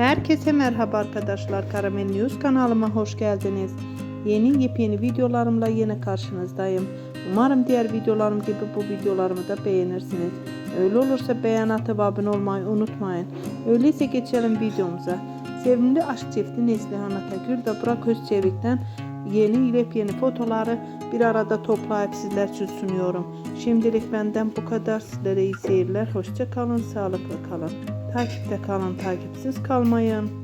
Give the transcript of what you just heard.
Herkese merhaba arkadaşlar. Karamel News kanalıma hoş geldiniz. Yeni yepyeni videolarımla yine karşınızdayım. Umarım diğer videolarım gibi bu videolarımı da beğenirsiniz. Öyle olursa beğen atıp abone olmayı unutmayın. Öyleyse geçelim videomuza. Sevimli aşk çifti Neslihan Atagül ve Burak Özçevik'ten yeni yepyeni fotoları bir arada toplayıp sizler için sunuyorum. Şimdilik benden bu kadar. Sizlere iyi seyirler. Hoşça kalın, sağlıklı kalın. Takipte kalın, takipsiz kalmayın.